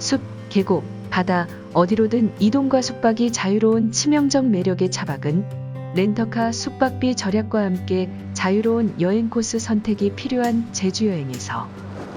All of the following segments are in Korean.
숲, 계곡, 바다, 어디로든 이동과 숙박이 자유로운 치명적 매력의 차박은 렌터카 숙박비 절약과 함께 자유로운 여행 코스 선택이 필요한 제주 여행에서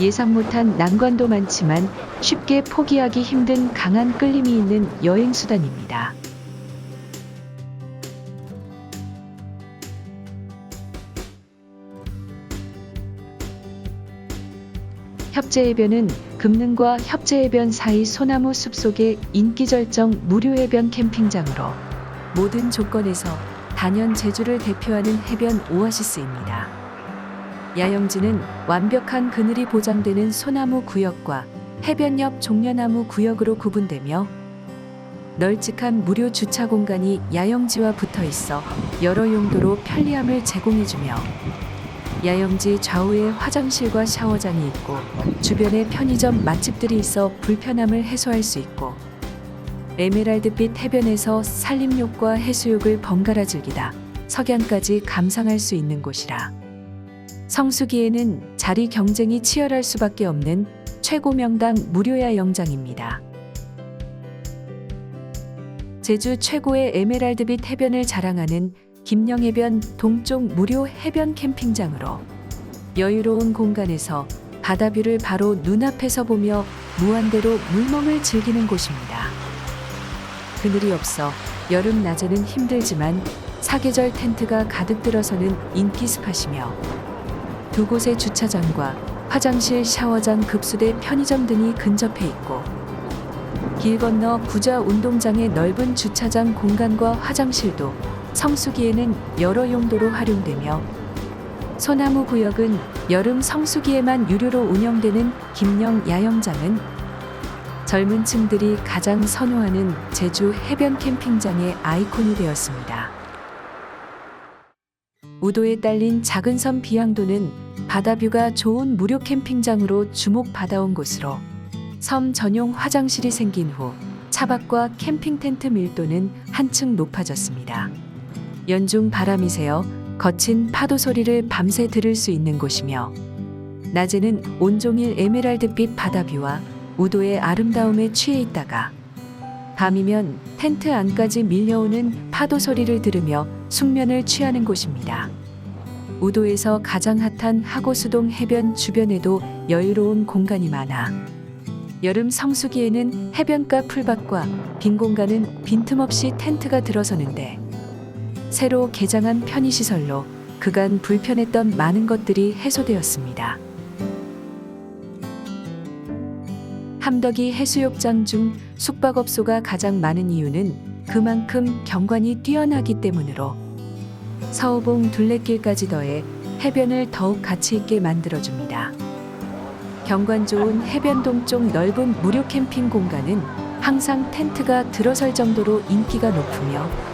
예상 못한 난관도 많지만 쉽게 포기하기 힘든 강한 끌림이 있는 여행 수단입니다. 협재해변은 금능과 협재해변 사이 소나무 숲속의 인기절정 무료해변 캠핑장으로 모든 조건에서 단연 제주를 대표하는 해변 오아시스입니다. 야영지는 완벽한 그늘이 보장되는 소나무 구역과 해변 옆 종려나무 구역으로 구분되며 널찍한 무료 주차 공간이 야영지와 붙어 있어 여러 용도로 편리함을 제공해주며 야영지 좌우에 화장실과 샤워장이 있고 주변에 편의점 맛집들이 있어 불편함을 해소할 수 있고 에메랄드빛 해변에서 산림욕과 해수욕을 번갈아 즐기다 석양까지 감상할 수 있는 곳이라 성수기에는 자리 경쟁이 치열할 수밖에 없는 최고 명당 무료 야영장입니다. 제주 최고의 에메랄드빛 해변을 자랑하는 김영해변 동쪽 무료 해변 캠핑장으로 여유로운 공간에서 바다뷰를 바로 눈앞에서 보며 무한대로 물멍을 즐기는 곳입니다. 그늘이 없어 여름 낮에는 힘들지만 사계절 텐트가 가득 들어서는 인기 스팟이며 두 곳의 주차장과 화장실, 샤워장, 급수대, 편의점 등이 근접해 있고 길 건너 부자 운동장의 넓은 주차장 공간과 화장실도 성수기에는 여러 용도로 활용되며 소나무 구역은 여름 성수기에만 유료로 운영되는 김영 야영장은 젊은 층들이 가장 선호하는 제주 해변 캠핑장의 아이콘이 되었습니다. 우도에 딸린 작은 섬 비양도는 바다뷰가 좋은 무료 캠핑장으로 주목받아온 곳으로 섬 전용 화장실이 생긴 후 차박과 캠핑 텐트 밀도는 한층 높아졌습니다. 연중 바람이 새어 거친 파도 소리를 밤새 들을 수 있는 곳이며 낮에는 온종일 에메랄드빛 바다뷰와 우도의 아름다움에 취해 있다가 밤이면 텐트 안까지 밀려오는 파도 소리를 들으며 숙면을 취하는 곳입니다. 우도에서 가장 핫한 하고수동 해변 주변에도 여유로운 공간이 많아 여름 성수기에는 해변가 풀밭과 빈 공간은 빈틈없이 텐트가 들어서는데 새로 개장한 편의시설로 그간 불편했던 많은 것들이 해소되었습니다. 함덕이 해수욕장 중 숙박업소가 가장 많은 이유는 그만큼 경관이 뛰어나기 때문으로 서우봉 둘레길까지 더해 해변을 더욱 가치 있게 만들어줍니다. 경관 좋은 해변 동쪽 넓은 무료 캠핑 공간은 항상 텐트가 들어설 정도로 인기가 높으며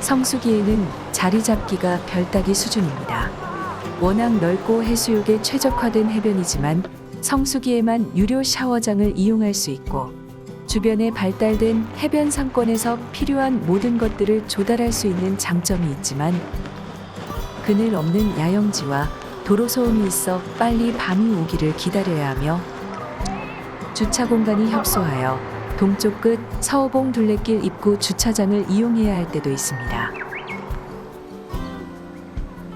성수기에는 자리 잡기가 별따기 수준입니다. 워낙 넓고 해수욕에 최적화된 해변이지만 성수기에만 유료 샤워장을 이용할 수 있고 주변에 발달된 해변 상권에서 필요한 모든 것들을 조달할 수 있는 장점이 있지만 그늘 없는 야영지와 도로 소음이 있어 빨리 밤이 오기를 기다려야 하며 주차 공간이 협소하여 동쪽 끝 서호봉 둘레길 입구 주차장을 이용해야 할 때도 있습니다.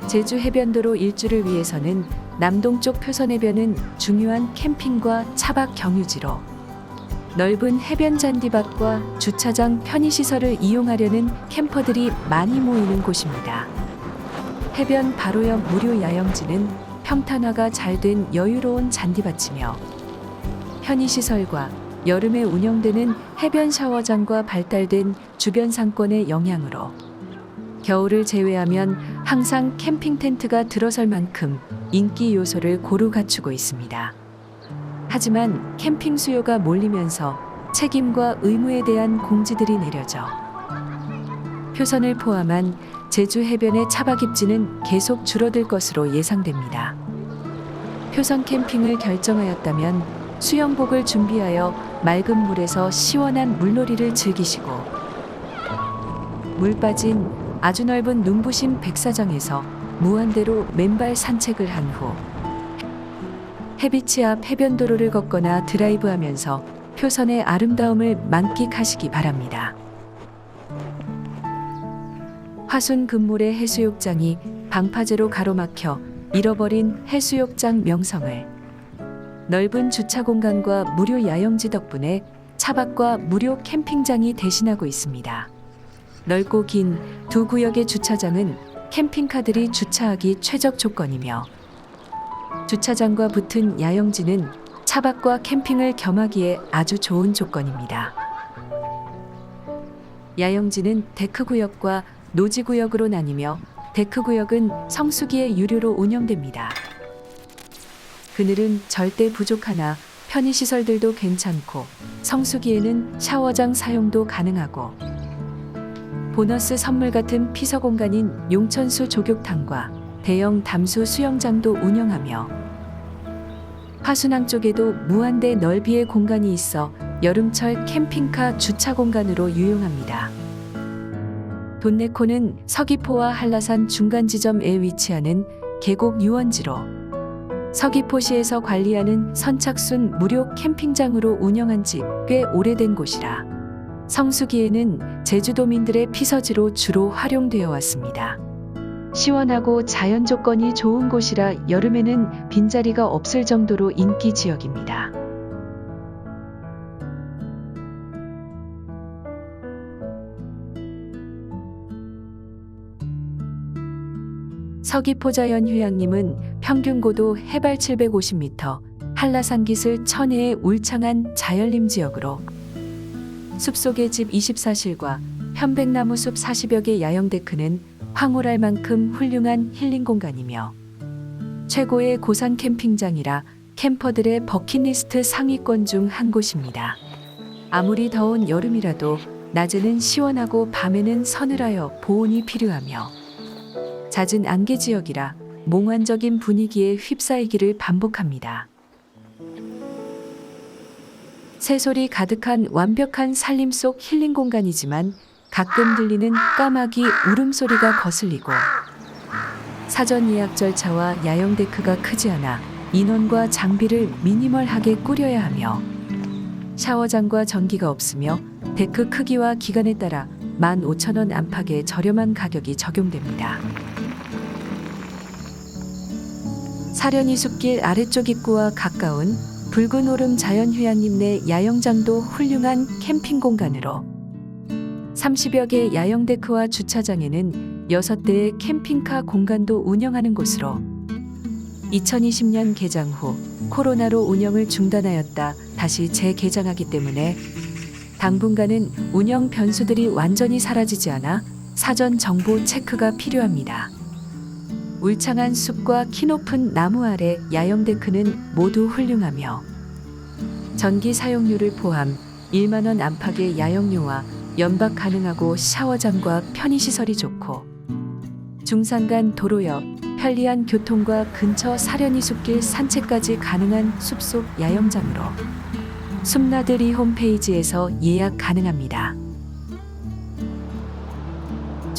제주 해변도로 일주를 위해서는 남동쪽 표선해변은 중요한 캠핑과 차박 경유지로 넓은 해변 잔디밭과 주차장 편의시설을 이용하려는 캠퍼들이 많이 모이는 곳입니다. 해변 바로 옆 무료 야영지는 평탄화가 잘 된 여유로운 잔디밭이며 편의시설과 여름에 운영되는 해변 샤워장과 발달된 주변 상권의 영향으로 겨울을 제외하면 항상 캠핑 텐트가 들어설 만큼 인기 요소를 고루 갖추고 있습니다. 하지만 캠핑 수요가 몰리면서 책임과 의무에 대한 공지들이 내려져 표선을 포함한 제주 해변의 차박 입지는 계속 줄어들 것으로 예상됩니다. 표선 캠핑을 결정하였다면 수영복을 준비하여 맑은 물에서 시원한 물놀이를 즐기시고 물 빠진 아주 넓은 눈부신 백사장에서 무한대로 맨발 산책을 한 후 해비치 앞 해변도로를 걷거나 드라이브하면서 표선의 아름다움을 만끽하시기 바랍니다. 화순 금물의 해수욕장이 방파제로 가로막혀 잃어버린 해수욕장 명성을 넓은 주차 공간과 무료 야영지 덕분에 차박과 무료 캠핑장이 대신하고 있습니다. 넓고 긴 두 구역의 주차장은 캠핑카들이 주차하기 최적 조건이며 주차장과 붙은 야영지는 차박과 캠핑을 겸하기에 아주 좋은 조건입니다. 야영지는 데크 구역과 노지 구역으로 나뉘며 데크 구역은 성수기에 유료로 운영됩니다. 그늘은 절대 부족하나 편의시설들도 괜찮고 성수기에는 샤워장 사용도 가능하고 보너스 선물 같은 피서 공간인 용천수 조격탕과 대형 담수 수영장도 운영하며 화순항 쪽에도 무한대 넓이의 공간이 있어 여름철 캠핑카 주차 공간으로 유용합니다. 돈네코는 서귀포와 한라산 중간 지점에 위치하는 계곡 유원지로 서귀포시에서 관리하는 선착순 무료 캠핑장으로 운영한 지 꽤 오래된 곳이라 성수기에는 제주도민들의 피서지로 주로 활용되어 왔습니다. 시원하고 자연 조건이 좋은 곳이라 여름에는 빈자리가 없을 정도로 인기 지역입니다. 서귀포자연 휴양림은 평균 고도 해발 750m, 한라산 기슭 천혜의 울창한 자연림 지역으로 숲속의 집 24실과 편백나무 숲 40여 개 야영 데크는 황홀할 만큼 훌륭한 힐링 공간이며 최고의 고산 캠핑장이라 캠퍼들의 버킷리스트 상위권 중 한 곳입니다. 아무리 더운 여름이라도 낮에는 시원하고 밤에는 서늘하여 보온이 필요하며 잦은 안개 지역이라 몽환적인 분위기에 휩싸이기를 반복합니다. 새소리 가득한 완벽한 산림 속 힐링 공간이지만 가끔 들리는 까마귀 울음소리가 거슬리고 사전 예약 절차와 야영 데크가 크지 않아 인원과 장비를 미니멀하게 꾸려야 하며 샤워장과 전기가 없으며 데크 크기와 기간에 따라 15,000원 안팎의 저렴한 가격이 적용됩니다. 사려니 숲길 아래쪽 입구와 가까운 붉은 오름 자연휴양림 내 야영장도 훌륭한 캠핑 공간으로 30여 개 야영 데크와 주차장에는 6대의 캠핑카 공간도 운영하는 곳으로 2020년 개장 후 코로나로 운영을 중단하였다 다시 재개장하기 때문에 당분간은 운영 변수들이 완전히 사라지지 않아 사전 정보 체크가 필요합니다. 울창한 숲과 키 높은 나무 아래 야영 데크는 모두 훌륭하며 전기 사용료를 포함 1만 원 안팎의 야영료와 연박 가능하고 샤워장과 편의시설이 좋고 중산간 도로역 편리한 교통과 근처 사려니 숲길 산책까지 가능한 숲속 야영장으로 숲나들이 홈페이지에서 예약 가능합니다.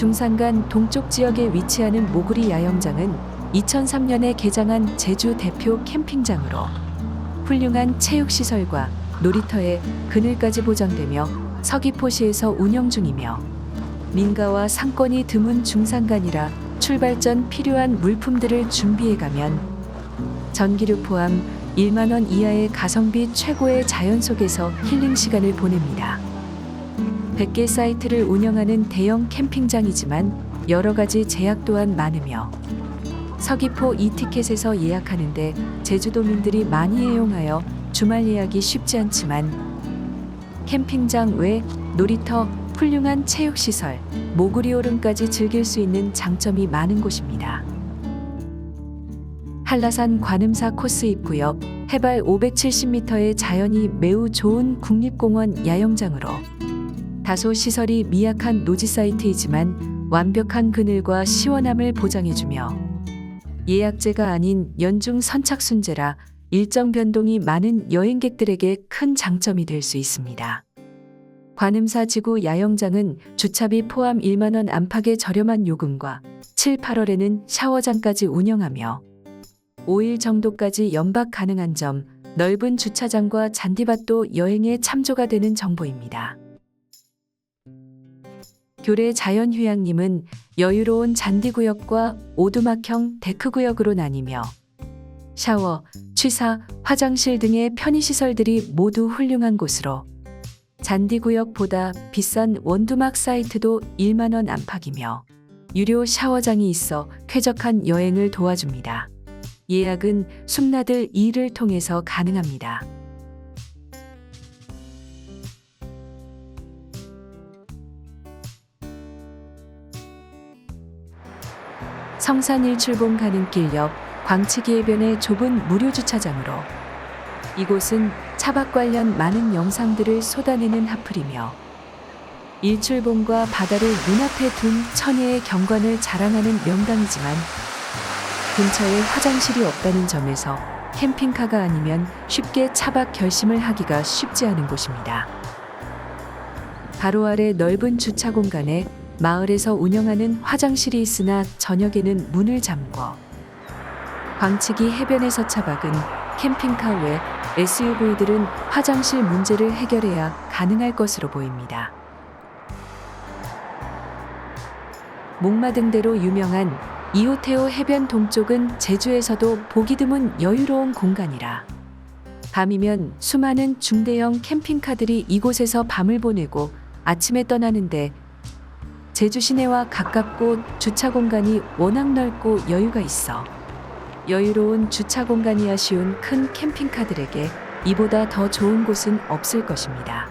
중산간 동쪽 지역에 위치하는 모구리 야영장은 2003년에 개장한 제주 대표 캠핑장으로 훌륭한 체육시설과 놀이터에 그늘까지 보장되며 서귀포시에서 운영 중이며 민가와 상권이 드문 중산간이라 출발 전 필요한 물품들을 준비해 가면 전기료 포함 1만 원 이하의 가성비 최고의 자연 속에서 힐링 시간을 보냅니다. 100개 사이트를 운영하는 대형 캠핑장이지만 여러 가지 제약 또한 많으며 서귀포 이티켓에서 예약하는데 제주도민들이 많이 애용하여 주말 예약이 쉽지 않지만 캠핑장 외 놀이터, 훌륭한 체육시설, 모구리 오름까지 즐길 수 있는 장점이 많은 곳입니다. 한라산 관음사 코스 입구역 해발 570m의 자연이 매우 좋은 국립공원 야영장으로 다소 시설이 미약한 노지 사이트이지만 완벽한 그늘과 시원함을 보장해주며 예약제가 아닌 연중 선착순제라 일정 변동이 많은 여행객들에게 큰 장점이 될 수 있습니다. 관음사 지구 야영장은 주차비 포함 1만 원 안팎의 저렴한 요금과 7, 8월에는 샤워장까지 운영하며 5일 정도까지 연박 가능한 점 넓은 주차장과 잔디밭도 여행에 참조가 되는 정보입니다. 교래 자연휴양림은 여유로운 잔디구역과 오두막형 데크구역으로 나뉘며 샤워, 취사, 화장실 등의 편의시설들이 모두 훌륭한 곳으로 잔디구역보다 비싼 원두막 사이트도 1만원 안팎이며 유료 샤워장이 있어 쾌적한 여행을 도와줍니다. 예약은 숨나들 2를 통해서 가능합니다. 성산 일 출봉 가는 길 옆 광치기 해변의 좁은 무료 주차장으로 이곳은 차박 관련 많은 영상들을 쏟아내는 하플이며 일출봉과 바다를 눈앞에 둔 천혜의 경관을 자랑하는 명당이지만 근처에 화장실이 없다는 점에서 캠핑카가 아니면 쉽게 차박 결심을 하기가 쉽지 않은 곳입니다. 바로 아래 넓은 주차 공간에 마을에서 운영하는 화장실이 있으나 저녁에는 문을 잠궈 광치기 해변에서 차박은 캠핑카 외 SUV들은 화장실 문제를 해결해야 가능할 것으로 보입니다. 목마등대로 유명한 이호테오 해변 동쪽은 제주에서도 보기 드문 여유로운 공간이라 밤이면 수많은 중대형 캠핑카들이 이곳에서 밤을 보내고 아침에 떠나는데 제주 시내와 가깝고 주차 공간이 워낙 넓고 여유가 있어 여유로운 주차 공간이 아쉬운 큰 캠핑카들에게 이보다 더 좋은 곳은 없을 것입니다.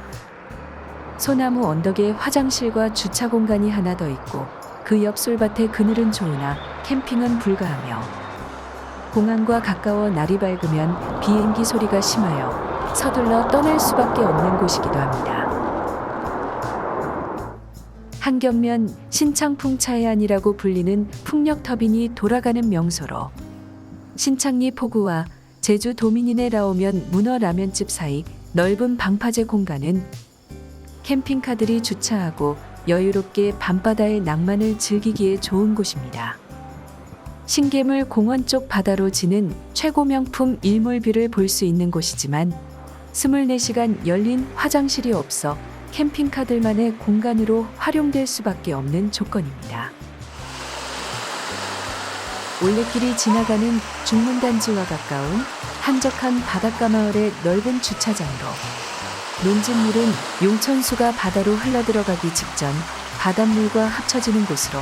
소나무 언덕에 화장실과 주차 공간이 하나 더 있고 그 옆 솔밭에 그늘은 좋으나 캠핑은 불가하며 공항과 가까워 날이 밝으면 비행기 소리가 심하여 서둘러 떠날 수밖에 없는 곳이기도 합니다. 한겹면 신창풍 차해안이라고 불리는 풍력 터빈이 돌아가는 명소로 신창리 포구와 제주 도민인의 라오면 문어 라면집 사이 넓은 방파제 공간은 캠핑카들이 주차하고 여유롭게 밤바다의 낭만을 즐기기에 좋은 곳입니다. 신계물 공원 쪽 바다로 지는 최고 명품 일몰뷰를 볼 수 있는 곳이지만 24시간 열린 화장실이 없어 캠핑카들만의 공간으로 활용될 수밖에 없는 조건입니다. 올레길이 지나가는 중문단지와 가까운 한적한 바닷가 마을의 넓은 주차장으로 논진물은 용천수가 바다로 흘러들어가기 직전 바닷물과 합쳐지는 곳으로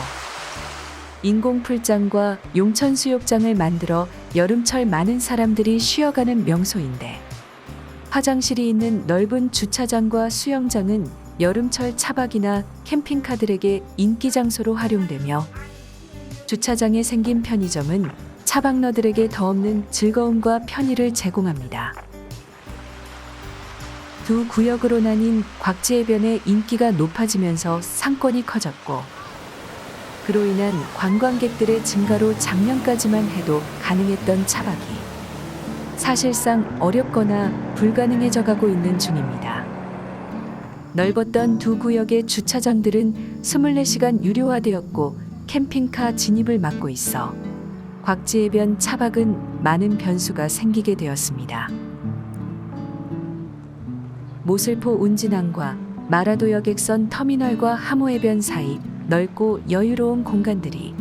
인공풀장과 용천수욕장을 만들어 여름철 많은 사람들이 쉬어가는 명소인데 화장실이 있는 넓은 주차장과 수영장은 여름철 차박이나 캠핑카들에게 인기 장소로 활용되며 주차장에 생긴 편의점은 차박러들에게 더 없는 즐거움과 편의를 제공합니다. 두 구역으로 나뉜 곽지해변의 인기가 높아지면서 상권이 커졌고 그로 인한 관광객들의 증가로 작년까지만 해도 가능했던 차박이 사실상 어렵거나 불가능해져 가고 있는 중입니다. 넓었던 두 구역의 주차장들은 24시간 유료화되었고 캠핑카 진입을 막고 있어 곽지해변 차박은 많은 변수가 생기게 되었습니다. 모슬포 운진항과 마라도 여객선 터미널과 하모해변 사이 넓고 여유로운 공간들이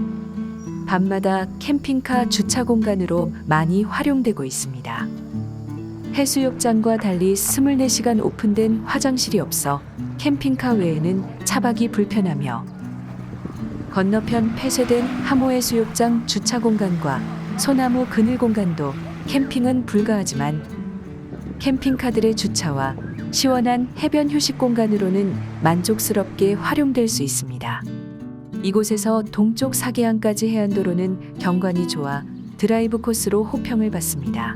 밤마다 캠핑카 주차 공간으로 많이 활용되고 있습니다. 해수욕장과 달리 24시간 오픈된 화장실이 없어 캠핑카 외에는 차박이 불편하며 건너편 폐쇄된 하모해수욕장 주차 공간과 소나무 그늘 공간도 캠핑은 불가하지만 캠핑카들의 주차와 시원한 해변 휴식 공간으로는 만족스럽게 활용될 수 있습니다. 이곳에서 동쪽 사계항까지 해안도로는 경관이 좋아 드라이브 코스로 호평을 받습니다.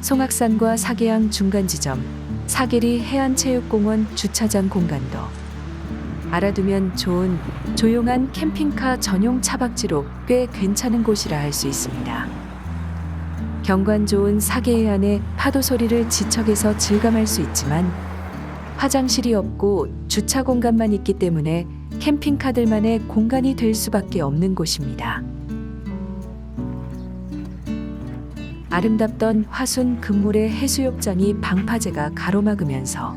송악산과 사계항 중간 지점, 사계리 해안체육공원 주차장 공간도 알아두면 좋은 조용한 캠핑카 전용 차박지로 꽤 괜찮은 곳이라 할 수 있습니다. 경관 좋은 사계 해안의 파도 소리를 지척에서 즐감할 수 있지만 화장실이 없고 주차 공간만 있기 때문에 캠핑카들만의 공간이 될 수밖에 없는 곳입니다. 아름답던 화순 금물의 해수욕장이 방파제가 가로막으면서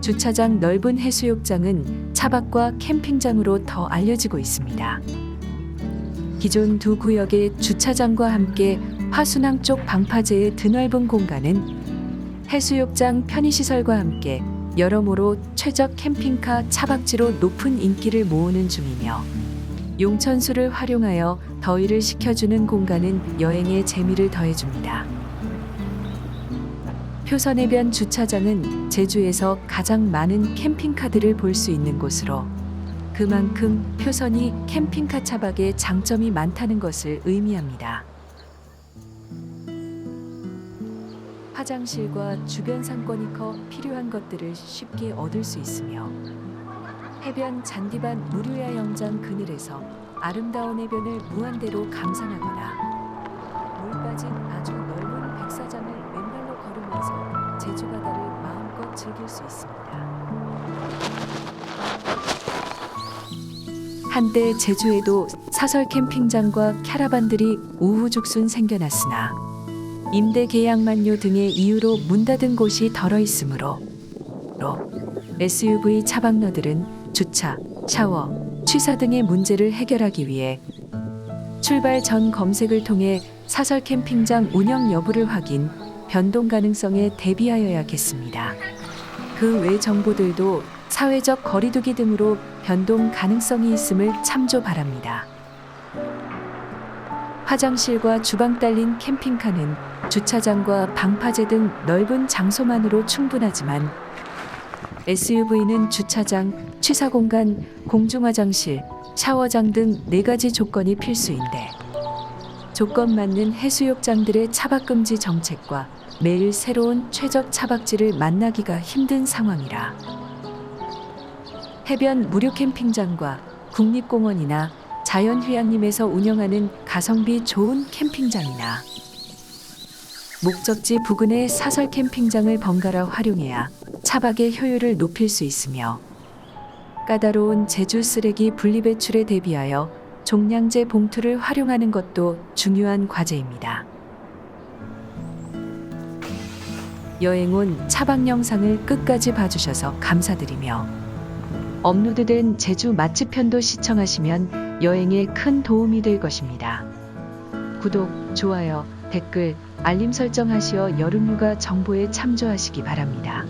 주차장 넓은 해수욕장은 차박과 캠핑장으로 더 알려지고 있습니다. 기존 두 구역의 주차장과 함께 화순항 쪽 방파제의 드넓은 공간은 해수욕장 편의시설과 함께 여러모로 최적 캠핑카 차박지로 높은 인기를 모으는 중이며 용천수를 활용하여 더위를 식혀주는 공간은 여행의 재미를 더해줍니다. 표선해변 주차장은 제주에서 가장 많은 캠핑카들을 볼 수 있는 곳으로 그만큼 표선이 캠핑카 차박에 장점이 많다는 것을 의미합니다. 화장실과 주변 상권이 커 필요한 것들을 쉽게 얻을 수 있으며 해변 잔디밭 무료야 영장 그늘에서 아름다운 해변을 무한대로 감상하거나 물 빠진 아주 넓은 백사장을 왼발로 걸으면서 제주 바다를 마음껏 즐길 수 있습니다. 한때 제주에도 사설 캠핑장과 캐러반들이 우후죽순 생겨났으나 임대 계약 만료 등의 이유로 문 닫은 곳이 덜어 있으므로 로 SUV 차박러들은 주차, 샤워, 취사 등의 문제를 해결하기 위해 출발 전 검색을 통해 사설 캠핑장 운영 여부를 확인, 변동 가능성에 대비하여야겠습니다. 그 외 정보들도 사회적 거리두기 등으로 변동 가능성이 있음을 참조 바랍니다. 화장실과 주방 딸린 캠핑카는 주차장과 방파제 등 넓은 장소만으로 충분하지만 SUV는 주차장, 취사 공간, 공중 화장실, 샤워장 등 네 가지 조건이 필수인데 조건 맞는 해수욕장들의 차박 금지 정책과 매일 새로운 최적 차박지를 만나기가 힘든 상황이라 해변 무료 캠핑장과 국립공원이나 자연휴양림에서 운영하는 가성비 좋은 캠핑장이나 목적지 부근의 사설 캠핑장을 번갈아 활용해야 차박의 효율을 높일 수 있으며 까다로운 제주 쓰레기 분리배출에 대비하여 종량제 봉투를 활용하는 것도 중요한 과제입니다. 여행 온 차박 영상을 끝까지 봐주셔서 감사드리며 업로드된 제주 맛집 편도 시청하시면 여행에 큰 도움이 될 것입니다. 구독, 좋아요, 댓글, 알림 설정하시어 여름휴가 정보에 참조하시기 바랍니다.